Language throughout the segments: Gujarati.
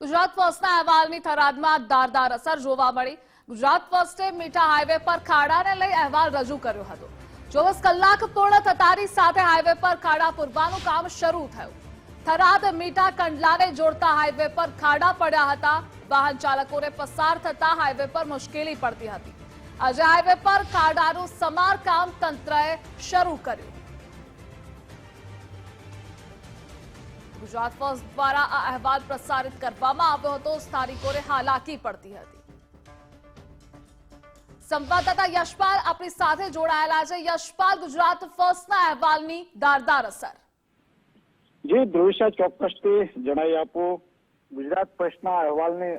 ગુજરાત ફર્સ્ટના અહેવાલની થરાદમાં ધારદાર અસર જોવા મળી. ગુજરાત ફર્સ્ટે મીઠા હાઈવે પર ખાડાને લઈ અહેવાલ રજૂ કર્યો હતો. ચોવીસ કલાક પૂર્ણ થતાની સાથે હાઈવે પર ખાડા પૂરવાનું કામ શરૂ થયું. થરાદ મીઠા કંડલાને જોડતા હાઈવે પર ખાડા પડ્યા હતા. વાહન ચાલકોને પસાર થતા હાઈવે પર મુશ્કેલી પડતી હતી. આજે હાઈવે પર ખાડાનું સમારકામ તંત્રએ શરૂ કર્યું. ગુજરાત ફર્સ્ટ દ્વારા આ અહેવાલ પ્રસારિત કરવામાં આવ્યો હતો. સ્થાનિકોને હાલાકી પડતી હતી. સંવાદદાતા યશપાલ આપણી સાથે જોડાયેલા છે. યશપાલ, ગુજરાત ફર્સ્ટના અહેવાલની ધારદાર અસર. જે, ધ્રુવિશા, ચોક્કસથી જણાવી આપો. ગુજરાત ફર્સ્ટના અહેવાલની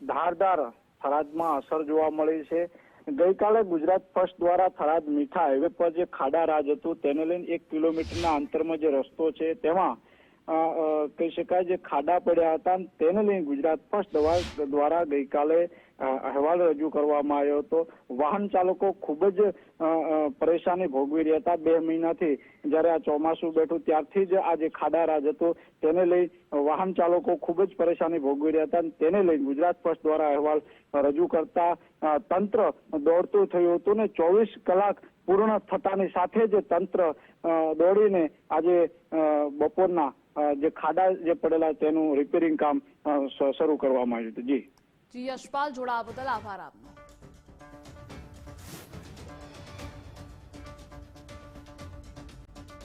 ધારદાર થરાદમાં અસર જોવા મળી છે. ગઈકાલે ગુજરાત ફર્સ્ટ દ્વારા થરાદ મીઠા હાઈવે પર જે ખાડા રાજ હતું, તેને લઈને એક કિલોમીટરના અંતરમાં જે રસ્તો છે, તેમાં કહી શકાય જે ખાડા પડ્યા હતા તેને લઈને ગુજરાત ફર્સ્ટ દવા- દ્વારા ગઈકાલે અહેવાલ રજૂ કરવામાં આવ્યો હતો. વાહન ચાલકો ખૂબ જ પરેશાની ભોગવી રહ્યા હતા બે મહિનાથી. જ્યારે આ ચોમાસું બેઠું ત્યારથી જ આ જે ખાડા રાજ હતો તેને લઈ વાહન ચાલકો ખૂબ જ પરેશાની ભોગવી રહ્યા હતા તેને લઈ ગુજરાત ફર્સ્ટ દ્વારા અહેવાલ રજૂ કરતા તંત્ર દોડતું થયું હતું ને ચોવીસ કલાક પૂર્ણ થતાની સાથે જ તંત્ર દોડીને આજે બપોરના જે ખાડા જે પડેલા તેનું રિપેરિંગ કામ શરૂ કરવામાં આવ્યું હતું. જી. જી, યશપાલ જોડાવા બદલ આભાર આપનો.